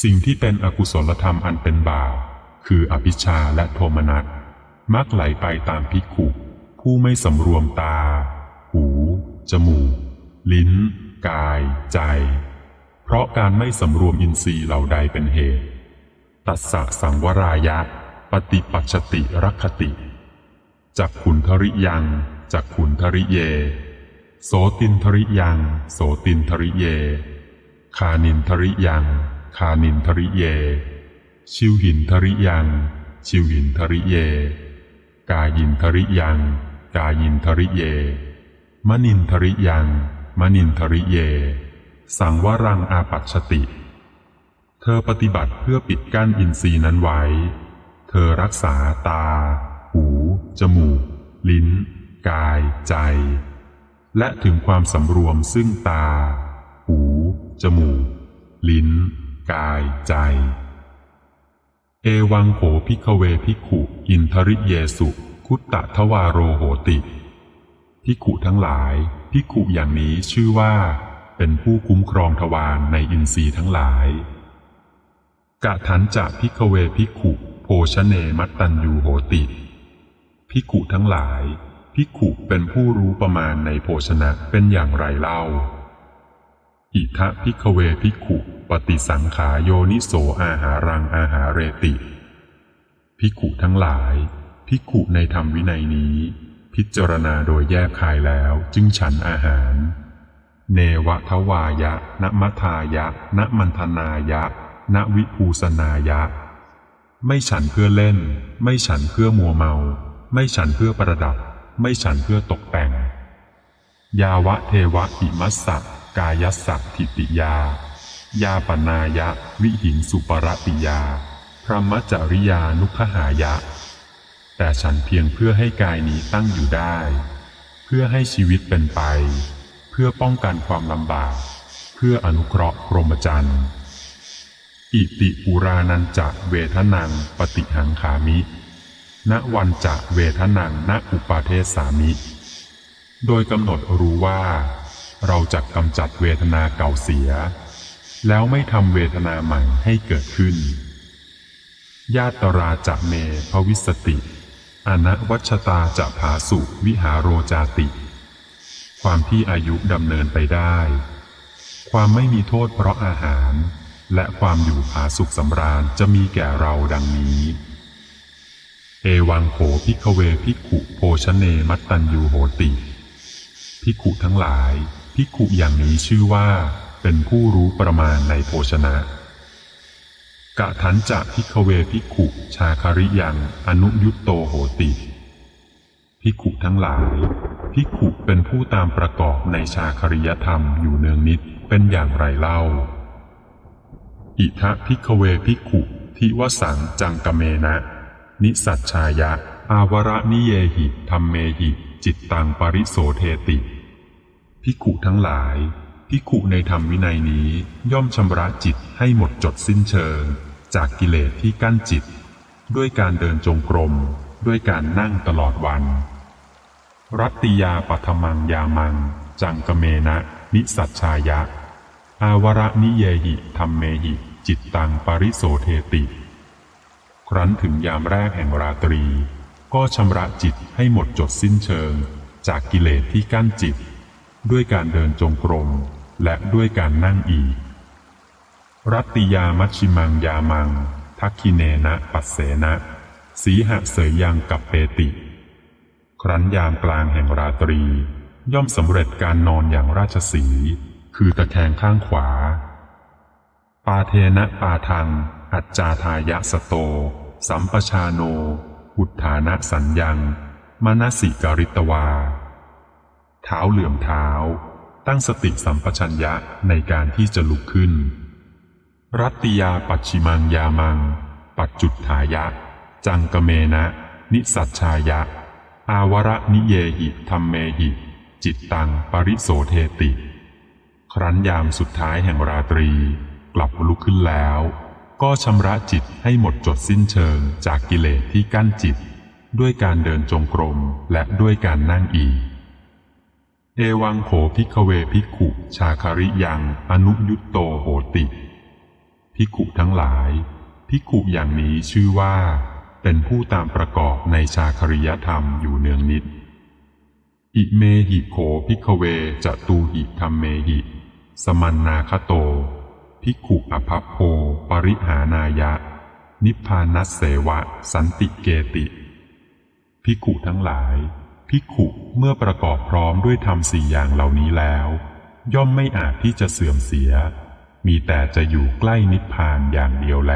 สิ่งที่เป็นอกุศลธรรมอันเป็นบาปคืออภิชาและโทมนัสมักไหลไปตามภิกุผู้ไม่สำรวมตา หู จมูก ลิ้น กาย ใจ เพราะการไม่สำรวมอินทรีย์เหล่าใดเป็นเหตุ ตัสสะสังวรายะ ปฏิปัชติรักติ จากขุนทริยังจากขุนทริเย โสตินทริยัง โสตินทริเย คานินทริยัง คานินทริเย ชิวหินทริยัง ชิวหินทริเย กายินทริยัง กายินทริเย มนินทริยัง มนินทริเย สังวรังอาปัชติ เธอปฏิบัติเพื่อปิดกั้นอินทรีย์นั้นไว้ เธอรักษาตา หู จมูก ลิ้น กาย ใจ และถึงความสำรวมซึ่งตา หู จมูก ลิ้น กายใจ เอวังโขพิกเวพิขุ อินทริเยสุคุตตะทวารโรโหติ พิขุทั้งหลาย พิขุอย่างนี้ชื่อว่า เป็นผู้คุ้มครองทวารในอินทรีย์ทั้งหลายกะทันจะพิกเวพิขุโภชเนมัตตัญยูโหติ พิขุทั้งหลายพิขุเป็นผู้รู้ประมาณในโภชนะเป็นอย่างไรเล่า อิทะพิกเวพิขุ ฏิสังขาโยนิโสอาหารังอาหาเรติ พิกขุทั้งหลาย พิกขุในธรรมวินัยนี้ พิจารณาโดยแยกคายแล้วจึงฉันอาหาร เนวทวายะนมัทายะนมันธนายะนวิภูสนายะ ไม่ฉันเพื่อเล่น ไม่ฉันเพื่อมัวเมา ไม่ฉันเพื่อประดับ ไม่ฉันเพื่อตกแต่ง ยาวะเทวะอิมัสสะกายัสสะทิติยา ยาปนายะ วิหิงสุปรติยา พระมัจริยานุคหายะ แต่ฉันเพียงเพื่อให้กายนี้ตั้งอยู่ได้ เพื่อให้ชีวิตเป็นไป เพื่อป้องกันความลำบาก เพื่ออนุเคราะห์พรหมจรรย์อิติปุรานันจะเวทนังปฏิหังขามิ ณวันจะเวทนังณอุปาเทสามิ โดยกำหนดรู้ว่า เราจะกำจัดเวทนาเก่าเสีย แล้วไม่ทำเวทนาใหม่ให้เกิดขึ้น ญาตราจะเมภวิสติ อนวัชตาจะผาสุวิหาโรจาติ ความที่อายุดำเนินไปได้ ความไม่มีโทษเพราะอาหาร และความอยู่ผาสุขสำราญจะมีแก่เราดังนี้ เอวังโขพิกเวพิกขุโภชเนมัตตัญยูโหติพิกขุทั้งหลายพิกขุอย่างนี้ชื่อว่า เป็นผู้รู้ประมาณในโภชนะ กะทันจะพิกเวพิกขุชาคาริยังอนุยุตโตโหติพิกขุทั้งหลายพิกขุเป็นผู้ตามประกอบในชาคริยธรรมอยู่เนืองนิดเป็นอย่างไรเล่า อิทะพิกเวพิกขุทิวสังจังกะเมนะ นิสัชชายะ อาวระนิเยหิธรรมเมหิ จิตตังปริโสเทติพิกขุทั้งหลาย พิกขุในธรรมวินัยนี้ย่อมชำระจิตให้หมดจดสิ้นเชิง จากกิเลสที่กั้นจิต ด้วยการเดินจงกรม ด้วยการนั่งตลอดวัน รัตติยาปัทมังยามัง จังกะเมนะนิสัชชายะ อาวระนิเยหิธรรมเมหิ จิตตังปริโสเทติ ครั้นถึงยามแรกแห่งราตรี ก็ชำระจิตให้หมดจดสิ้นเชิง จากกิเลสที่กั้นจิต ด้วยการเดินจงกรม และด้วยการนั่งอีก รัตติยามัชชิมังยามัง ทักคิเนนะปัสเสนะสีหะเสยยังกับเปติ ครั้นยามกลางแห่งราตรี ย่อมสำเร็จการนอนอย่างราชสี คือตะแคงข้างขวา ปาเทนะปาทัง อัจจาทายะสโต สัมปชาโน อุทธานะสัญญัง มนสิกริตวา เท้าเหลื่อมเท้า ตั้งสติสัมปชัญญะในการที่จะลุกขึ้น รัตติยาปัจฉิมังยามัง ปัจจุดถายะ จังกเมนะ นิสัชชายะ อาวระนิเยหิธรรมเมหิ จิตตังปริโสเทติ ครั้นยามสุดท้ายแห่งราตรี กลับลุกขึ้นแล้ว ก็ชำระจิตให้หมดจดสิ้นเชิงจากกิเลสที่กั้นจิต ด้วยการเดินจงกรมและด้วยการนั่งอีก วังโขพิกเวพิกขุชาคาริยังอนุยุตโตโหติภิกขุทั้งหลายภิกขุอย่างนี้ชื่อว่า เป็นผู้ตามประกอบในชาคริยธรรมอยู่เนืองนิด อิเมหิโขพิกเวจะตูหิธรรมเมหิ สมันนาคโตภิกขุอภัพโพปริหานายะ นิพพานัสเสวะ สันติเกติภิกขุทั้งหลาย ภิกขุเมื่อประกอบพร้อมด้วยธรรมสี่อย่างเหล่านี้แล้ว ย่อมไม่อาจที่จะเสื่อมเสีย มีแต่จะอยู่ใกล้นิพพานอย่างเดียวแล